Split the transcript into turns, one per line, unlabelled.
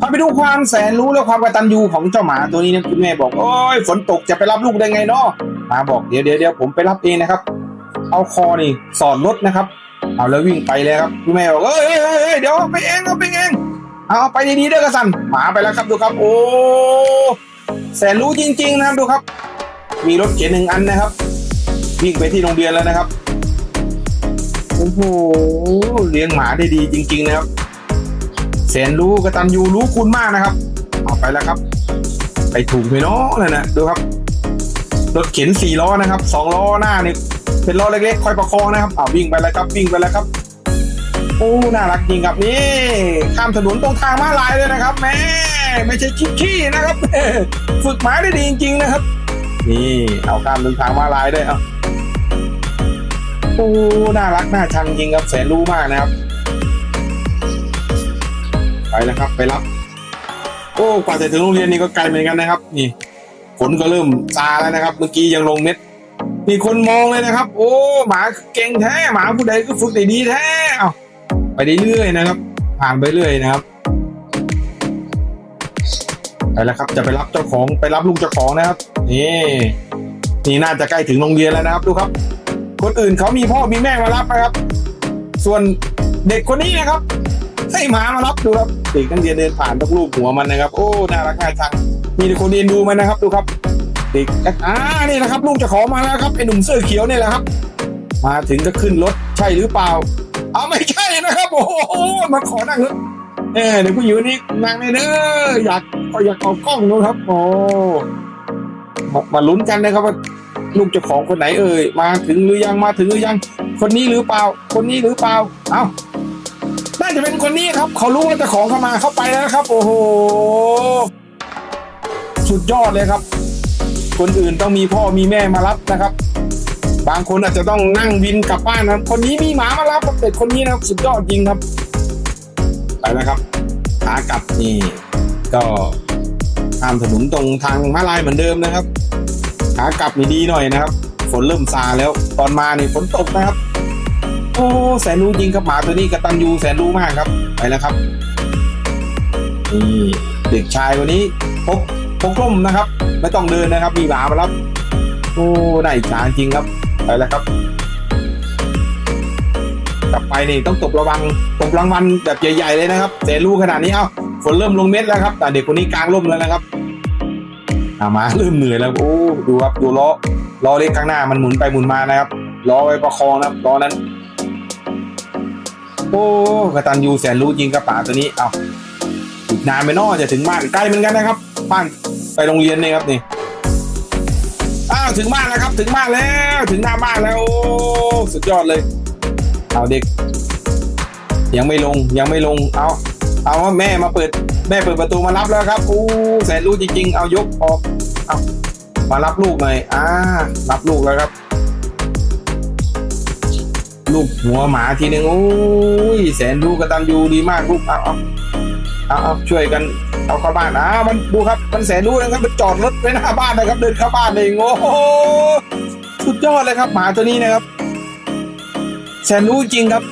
พาไปดูความแสนรู้และความกระตัญญูของเจ้าหมาตัวนี้นะคุณแม่บอกโอ้ยฝนตกจะไปรับลูกได้ไงเนาะหมาบอกเดี๋ยวเดี๋ยวเดี๋ยวผมไปรับเองนะครับ เอาคอนี่สอดรถนะครับ เอาแล้ววิ่งไปเลยครับคุณแม่บอกเอ้ยเอ้ยเอ้ยเอ้ยเดี๋ยวไปเองเอาไปเองเอาไปดีๆเด้อกระสันหมาไปแล้วครับดูครับ โอ้แสนรู้จริง ๆ นะครับดูครับ มีรถเข็นหนึ่งอันนะครับวิ่งไปที่โรงเรียนแล้วนะครับโอ้โหเลี้ยงหมาได้ดีจริง ๆ นะครับ แสนรู้กระตัญญูรู้คุณมากนะครับ เอาไปแล้วครับ ไปถูกไปเนาะนั่นนะดูครับรถเข็นสี่ล้อนะครับสองล้อหน้านี่เป็นล้อเล็กๆคอยประคองนะครับอ่าวิ่งไปแล้วครับวิ่งไปแล้วครับโอ้น่ารักจริงครับนี่ข้ามถนนตรงทางม้าลายเลยนะครับแม่ไม่ใช่ขี้นะครับฝึกหมาได้ดีจริง ๆ นะครับ นี่เอาข้ามตรงทางม้าลายด้วยเอาโอ้น่ารักน่าชังจริงครับแสนรู้มากนะครับ ไปแล้วครับ ไปรับ โอ้กว่าจะถึงโรงเรียนนี่ก็ไกลเหมือนกันนะครับ นี่ฝนก็เริ่มซาแล้วนะครับ เมื่อกี้ยังลงเม็ดมีคนมองเลยนะครับ โอ้หมาเก่งแท้หมาผู้ใดก็ฝึกได้ดีแท้เอาไปเรื่อยๆนะครับ ผ่านไปเรื่อยนะครับไปแล้วครับจะไปรับเจ้าของไปรับลูกเจ้าของนะครับนี่นี่น่าจะใกล้ถึงโรงเรียนแล้วนะครับดูครับ คนอื่นเขามีพ่อมีแม่มารับนะครับ ส่วนเด็กคนนี้นะครับ ให้หมามารับดูครับเด็กนักเรียนเดินผ่านต้องรูปหัวมันนะครับ โอ้น่ารักน่าชังมีแต่คนเรียนดูมันนะครับดูครับ เด็กอ่านี่นะครับ ลูกเจะขอมาแล้วครับไอ้หนุ่มเสื้อเขียวเนี่ยแหละครับ มาถึงก็ขึ้นรถใช่หรือเปล่าเอาไม่ใช่นะครับ โอ้โหมาขอนั่งรถเออเดี๋ยผู้หญิงคนนี้นั่งเลยเด้ออยากอยากเอากล้องนะครับโอ้มามาลุ้นกันนะครับว่าลูกเจ้าของคนไหนเอ่ยมาถึงหรือยังมาถึงหรือยัง คนนี้หรือเปล่า คนนี้หรือเปล่า เอ้า น่าจะเป็นคนนี้ครับเขารู้ว่าเจ้าของเข้ามาเข้าไปแล้วครับ โอ้โห สุดยอดเลยครับ คนอื่นต้องมีพ่อมีแม่มารับนะครับ บางคนอาจจะต้องนั่งวินกลับบ้านนะครับ คนนี้มีหมามารับเป็ดคนนี้นะครับ สุดยอดจริงครับไปแล้วครับขากลับนี่ก็ข้ามถนนตรงทางม้าลายเหมือนเดิมนะครับขากลับนี่ดีหน่อยนะครับ ฝนเริ่มซาแล้วตอนมานี่ฝนตกนะครับ โอ้แสนรู้จริงครับหมาตัวนี้กระตัญญูแสนรู้มากครับไปแล้วครับนี่เด็กชายคนนี้พกพกร่มนะครับ ไม่ต้องเดินนะครับ มีหมามารับโอ้ได้จาจริงครับไปแล้วครับ กลับไปนี่ต้องตบระวังตบรางวัลแบบใหญ่ๆเลยนะครับแสนรู้ขนาดนี้เอ้าฝนเริ่มลงเม็ดแล้วครับ แต่เด็กคนนี้กลางร่มแล้วนะครับอามาเริ่มเหนื่อยแล้วโอ้ดูครับดูล้อล้อเล็กข้างหน้ามันหมุนไปหมุนมานะครับล้อไว้ประคองนะครับล้อนั้น โอ้กระตันยูแสนรู้จริงกระป๋าตัวนี้ เอาอีกนานไปนอจะถึงบ้านใกล้เหมือนกันนะครับบ้านไปโรงเรียนเนี่ยครับนี่ อ้าวถึงบ้านแล้วครับ ถึงบ้านแล้ว ถึงหน้าบ้านแล้ว โอ้สุดยอดเลย เอาเด็ก ยังไม่ลงยังไม่ลง เอาเอาว่าแม่มาเปิด แม่เปิดประตูมารับแล้วครับอู้แสนรู้จริงๆ เอายกออก เอามารับลูกหน่อย อ่า รับลูกแล้วครับ ลูกหัวหมาทีหนึ่งโอ้ยแสนรู้กระตันยูดีมากลูกเอาเอาเอาเอาช่วยกันเอาเข้าบ้านอ่ามันดูครับมันแสนรู้นะครับมันจอดรถไว้หน้าบ้านนะครับ เดินเข้าบ้านเองโอ้โหสุดยอดเลยครับหมาตัวนี้นะครับ แสนรู้จริงครับ